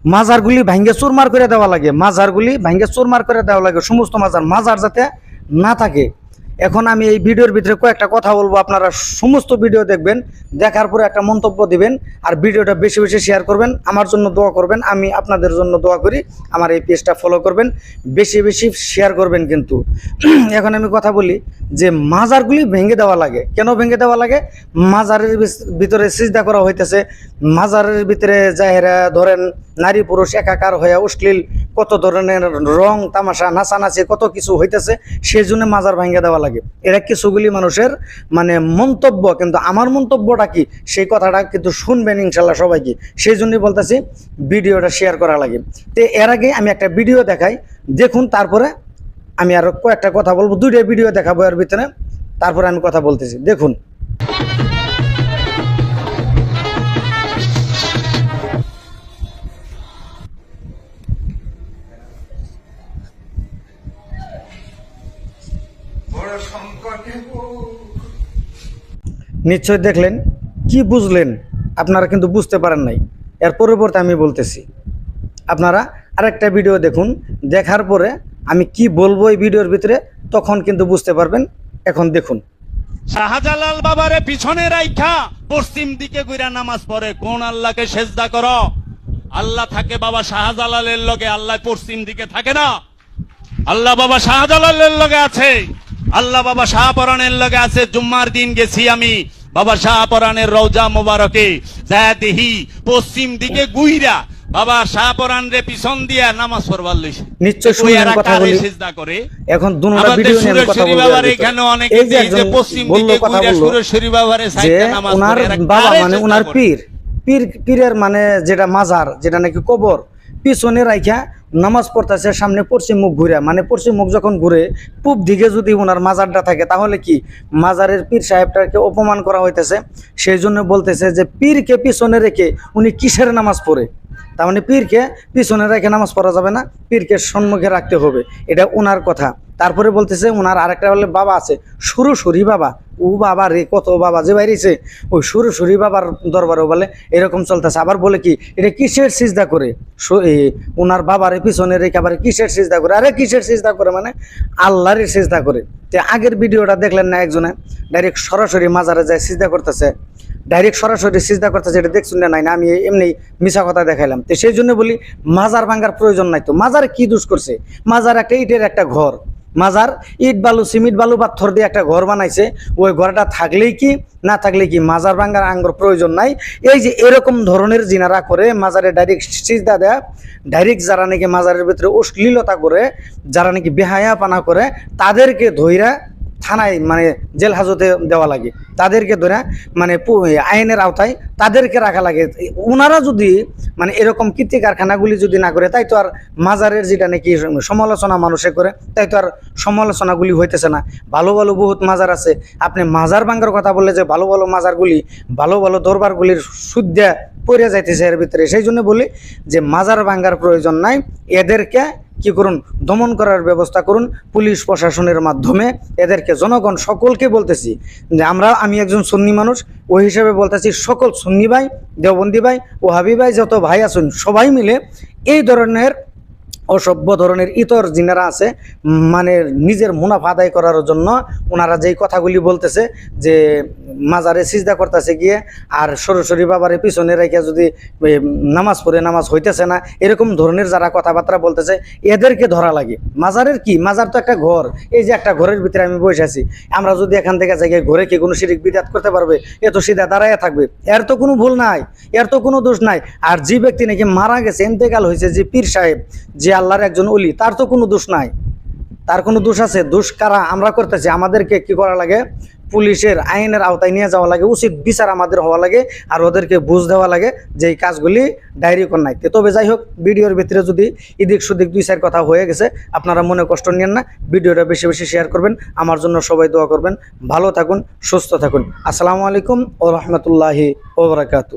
মাজারগুলি ভাঙ্গে চুরমার করে দেওয়া লাগে, মাজারগুলি ভাঙ্গে চুরমার করে দেওয়া লাগে, সমস্ত মাজার মাজার যাতে না থাকে। এখন আমি এই ভিডিওর ভিতরে কয়েকটা কথা বলব, আপনারা সমস্ত ভিডিও দেখবেন, দেখার পরে একটা মন্তব্য দিবেন, আর ভিডিওটা বেশি বেশি শেয়ার করবেন, আমার জন্য দোয়া করবেন, আমি আপনাদের জন্য দোয়া করি, আমার এই পেজটা ফলো করবেন, বেশি বেশি শেয়ার করবেন কিন্তু। এখন আমি কথা বলি যে মাজারগুলি ভেঙে দেওয়া লাগে। কেন ভেঙে দেওয়া লাগে? মাজারের ভিতরে সিজদা করা হইতেছে। মাজারের ভিতরে যাহেরা ধরেন নারী পুরুষ একাকার হয়ে অশ্লীল কত ধরনের রং, তামাশা, নাচানাচি, কত কিছু হইতেছে সেই জন্য মাজার ভাঙ্গা দেওয়া লাগে। এরা কিছুগুলি মানুষের মানে মন্তব্য, কিন্তু আমার মন্তব্যটা কি, সেই কথাটা কিন্তু শুনবেন ইনশাল্লাহ সবাইকে। সেই জন্যই বলতেছি, ভিডিওটা শেয়ার করা লাগে। তো এর আগে আমি একটা ভিডিও দেখাই, দেখুন, তারপরে আমি আরও কয়েকটা কথা বলব, দুইটা ভিডিও দেখাবো এর ভিতরে, তারপরে আমি কথা বলতেছি। দেখুন। নিশ্চয় দেখলেন? কি বুঝলেন? আপনারা কিন্তু বুঝতে পারেন নাই। এর পরিবর্তে আমি বলতেছি। আপনারা আরেকটা ভিডিও দেখুন। দেখার পরে আমি কি বলব এই ভিডিওর ভিতরে তখন কিন্তু বুঝতে পারবেন। এখন দেখুন। শাহজালাল বাবারে পিছনে রাইখা পশ্চিম দিকে গুইরা নামাজ পড়ে। কোন আল্লাহকে সেজদা কর? আল্লাহ থাকে বাবা শাহজালালের লগে আল্লাহ পশ্চিম দিকে থাকে না। আল্লাহ বাবা শাহজালালের লগে আছে। আল্লাহ বাবা শাহপরানের লগে আছে জুম্মার দিন গেছি আমি। বাবা শাহপরানের রওজা মোবারকে দেহি পশ্চিম দিকে গুইরা। বাবা শাহপরান রে পিছন দিয়া নামাজ পড়বার লইছে। নিশ্চয় এরা কথা বলি। সেজদা করে? এখন দুনোটা ভিডিও নিয়ে কথা বলব বাবার এখানে অনেক এই যে পশ্চিম দিকে বলল সুরেশ্বরী বাবারে যে নামাজ পড়ে, এরা বাবা মানে ওনার পীর। পীর পীরের মানে যেটা মাজার যেটা নাকি কবর পিছনে রাইখা নামাজ পড়তেছে, সামনে পশ্চিম মুখ ঘুরে। মানে পশ্চিম মুখ যখন ঘুরে, পূব দিকে যদি ওনার মাজারটা থাকে, তাহলে কি মাজারের পীর সাহেবটাকে অপমান করা হইতেছে? সেই জন্য বলতেছে যে, পীরকে পিছনে রেখে উনি কিসের নামাজ পড়ে? তার মানে পীরকে পিছনে রেখে নামাজ পড়া যাবে না, পীরকে সম্মুখে রাখতে হবে। এটা ওনার কথা। তারপরে বলতেছে, ওনার আরেকটা বলে বাবা আছে সুরু সুরি বাবা। ও বাবা রে, কত বাবা, যে বাইরেছে ওই সুরু সুরি বাবার দরবারও বলে, এরকম চলতেছে। আবার বলে কি, এটা কিসের সিজদা করে? ওনার বাবারে পিছনে রেখে আবার কিসের সিজদা করে? আরে কিসের সিজদা করে মানে? আল্লাহরের সিজদা করে। তো আগের ভিডিওটা দেখলেন না একজনে? ডাইরেক্ট সরাসরি মাজারে যায় সিজদা করতেছে। ডাইরেক্ট সরাসরি সিজদা করতেছে, এটা দেখছুন না নাই না? আমি এমনি মিশা কথা দেখাইলাম। তো সেই জন্য বলি, মাজার ভাঙ্গার প্রয়োজন নাই তো। মাজার কি দোষ করছে? মাজার একটা ইটের একটা ঘর। মাজার, ইট বালু সিমিট বালু পাথর দিয়ে একটা ঘর বানাইছে। ওই ঘরটা থাকলেই কি, না থাকলে কি মাজার ভাঙ্গার আঙ্গর প্রয়োজন নাই। এই যে এরকম ধরনের জিনারা করে মাজারে ডাইরেক্ট সিজদা দেয়া ডাইরেক্ট যারা নাকি মাজারের ভিতরে অশ্লীলতা করে, যারা নাকি বেহায়া পানা করে, তাদেরকে ধইরা থানায় মানে জেল হাজতে দেওয়া লাগে। তাদেরকে ধরে মানে আইনের আওতায় তাদেরকে রাখা লাগে। ওনারা যদি মানে এরকম কীর্তি কারখানাগুলি যদি না করে, তাই তো আর মাজারের যেটা নাকি সমালোচনা মানুষে করে, তাই তো আর সমালোচনাগুলি হইতেছে না। ভালো ভালো বহুত মাজার আছে। আপনি মাজার ভাঙ্গার কথা বললে যে ভালো ভালো মাজারগুলি, ভালো ভালো দরবারগুলির সুদ্যা পড়ে যাইতেছে এর ভিতরে। সেই জন্য বলি যে মাজার ভাঙ্গার প্রয়োজন নাই। এদেরকে কি করুন? দমন করার ব্যবস্থা করুন পুলিশ প্রশাসনের মাধ্যমে। এদেরকে জনগণ সকলকে বলতেছি যে আমরা, আমি একজন সুন্নি মানুষ ওই হিসাবে বলতেছি সকল সুন্নি ভাই, দেওবন্দি ভাই ও হাবি ভাই, যত ভাই আছেন সবাই মিলে এই ধরনের অসভ্য ধরনের ইতর জিনারা আছে মানে নিজের মুনাফা আদায় করার জন্য ওনারা যেই কথাগুলি বলতেছে যে মাজারে সিজদা করতেছে গিয়ে আর সরাসরি বাবারে পিছনে রেখে যদি নামাজ পড়ে নামাজ হইতেছে না, এরকম ধরনের যারা কথাবার্তা বলতেছে, এদেরকে ধরা লাগে। মাজারের কি? মাজার তো একটা ঘর। এই যে একটা ঘরের ভিতরে আমি বসে আছি, আমরা যদি এখান থেকে যাই, ঘরে কি কোনো শিরিক বিদাত করতে পারবে? এ তো সিধা দাঁড়াইয়া থাকবে। এর তো কোনো ভুল নাই, এর তো কোনো দোষ নাই। আর যে ব্যক্তি নাকি মারা গেছে, এন্তেকাল হয়েছে যে পীর সাহেব, যে আল্লাহর একজন অলি তার তো কোনো দোষ নাই। তার কোনো দোষ আছে? দোষ কারা? আমরা করতেছি। আমাদেরকে কি করা লাগে? পুলিশের আইনের আওতায় নিয়ে যাওয়া লাগে, উচিত বিচার আমাদের হওয়া লাগে আর ওদেরকে বুঝ দেওয়া লাগে যে এই কাজগুলি ডায়েরি কর নাই। তবে যাই হোক, ভিডিওর ভিতরে যদি এদিক সুদিক দুই চার কথা হয়ে গেছে, আপনারা মনে কষ্ট নিয়েন না, ভিডিওটা বেশি বেশি শেয়ার করবেন। আমার জন্য সবাই দোয়া করবেন। ভালো থাকুন, সুস্থ থাকুন। আসসালামু আলাইকুম ও রহমতুল্লাহি ওবরাকাতু